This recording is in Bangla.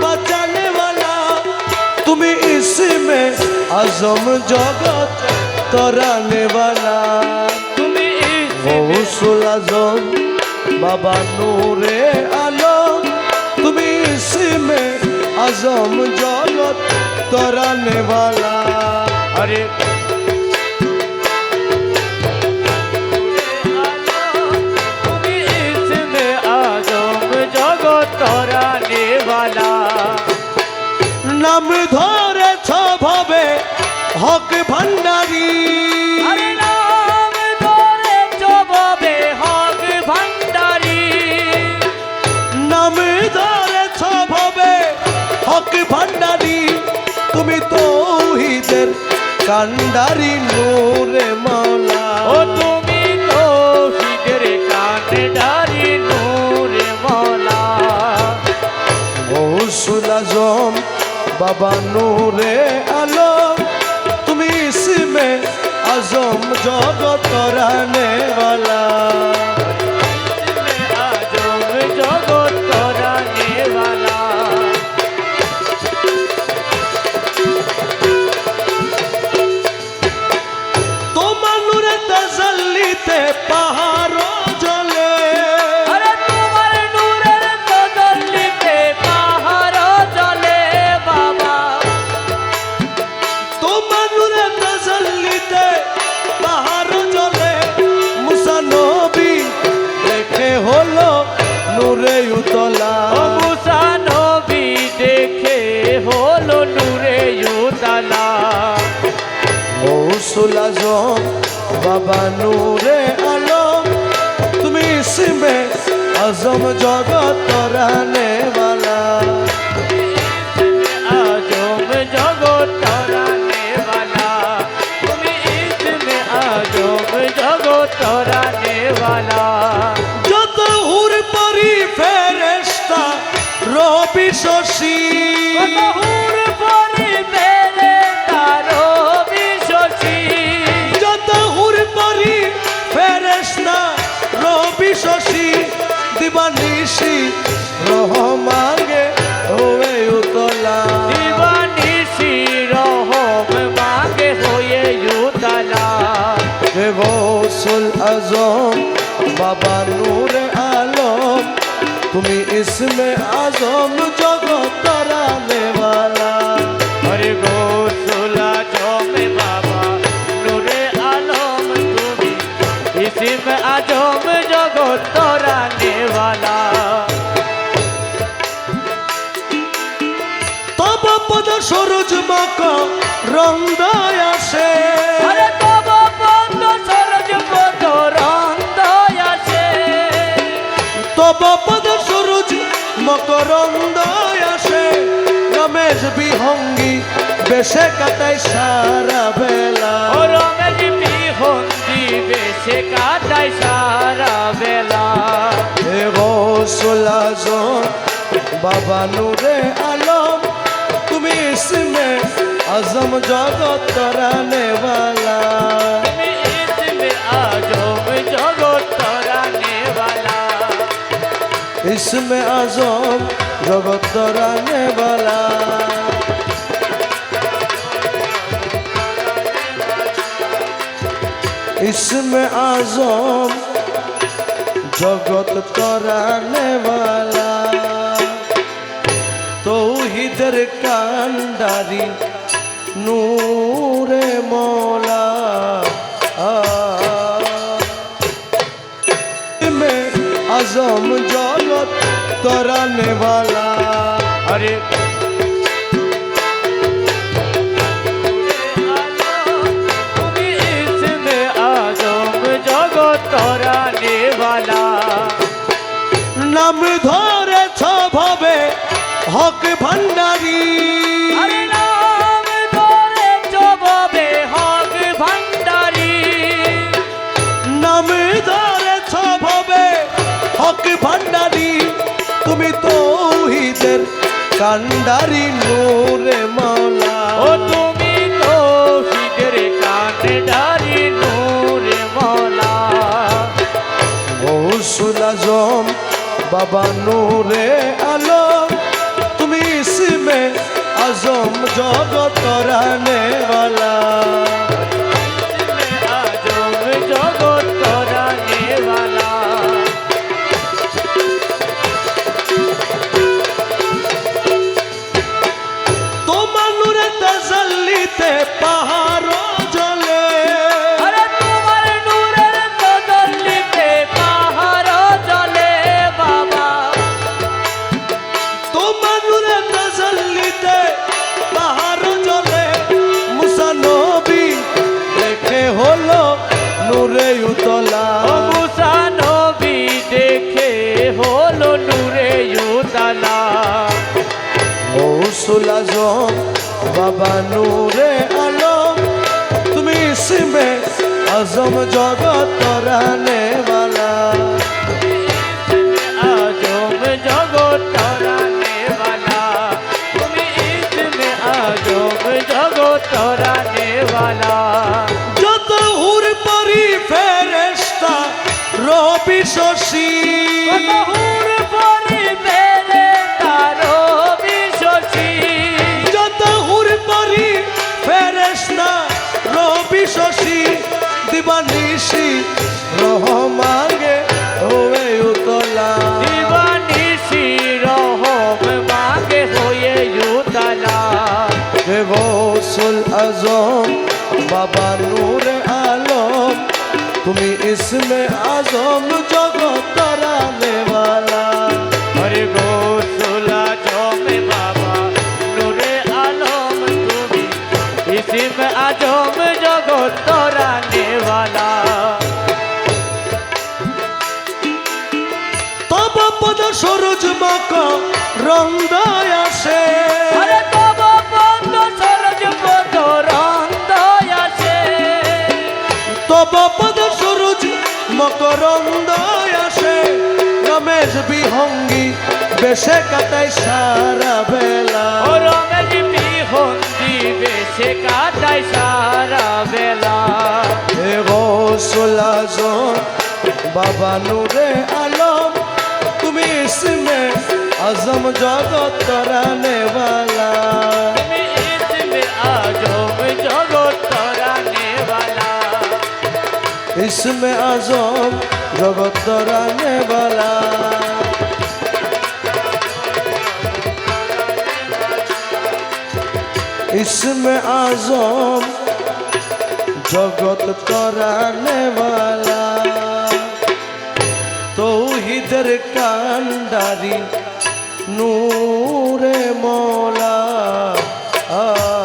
बचाने वाला तुम्हें इसी में अजम जगत तराने वाला तुम्हें गौसुल आजम बाबा नूरे आलम तुम्हें इसी में अजम जगत तराने वाला अरे নাম ধরেছ ভাবে হক ভান্ডারী আরে নাম ধরে জবাবে হক ভান্ডারি তুমি তৌহিদের কান্ডারি নূরে গৌসুল আজম বাবা নূরে আলো তুমি ইসমে আজম জগত রানে গৌসুল আজম বাবা নূরে আলম তুমি সিমে আজম জগত রানে वाला তুমি ইসমে আজম জগত তরানে वाला হরে গোসুলা জমে বাবা নূরে আলম তুমি ইসিম আজম জগৎ তরানে वाला তব পদ সরোজ মাক রঙ্গায় আসে মকরন্দায় আসে রমেশ বিহঙ্গি বেশে কাটায় সারা বেলা। রমেশ বিহন্দি বেশে কাটাই সারা বেলা। হে গৌসুল আজম বাবা নূরে আলম তুমি ইসমে আজম জগত তরানে वाला इसमें आज़म जगत रहने वाला। इसमें आज़म जगत तोड़ाने वाला। तो हिदर कांडारी नूरे मौला। आज़म तोरने वाला। अरे কান্ডারি নূরে মাওলা ও তুমি তো শীতের কান্ডারি নূরে মাওলা গৌসুল আজম বাবা নূরে আলম তুমি সিমে আজম জব তাজাল্লিতে পাহাড় বাবা নূরে আলো, তুমি সিমে আজম জগৎ তরানে বালা। আজম জগৎ তরানে বালা। তুমি ইসমে আজম জগৎ তরানে বালা। যত হুর পরি ফেরেশতা, রবি শশী। ফেরেস্তা রবি শশী দিবানিশি রহমাগে হোয়ে উতলা। দিবানিশি রহম মাগে হয়ে ইউতালা হে গৌসুল আজম বাবা নূরে আলম তুমি ইসমে আজম জগত রানেওয়ালা হরে গোসুলা ইসিম আজম জগৎ তরানে वाला তব পদ সরোজ মক রন্দায় আসে। আরে তব পদ সরজ পদ রন্দয় আসে। তব পদ সরোজ মকরন্দায় আসে। রমেশ বিহঙ্গি বেশে কাটাই সারা বেলা। রমেশ বিহন্দি সে কাটাই সারা বেলা। হে রসুল আজম বাবা নুরে আলম তুমি ইসমে আজম জগত তরানে বালা। তুমি ইসমে আজম জগত তরানে বালা। ইসমে আজম জগত তরানে বালা। इसमें आज़म जगत तराने वाला। तो हिदर कांडारी नूरे मौला आ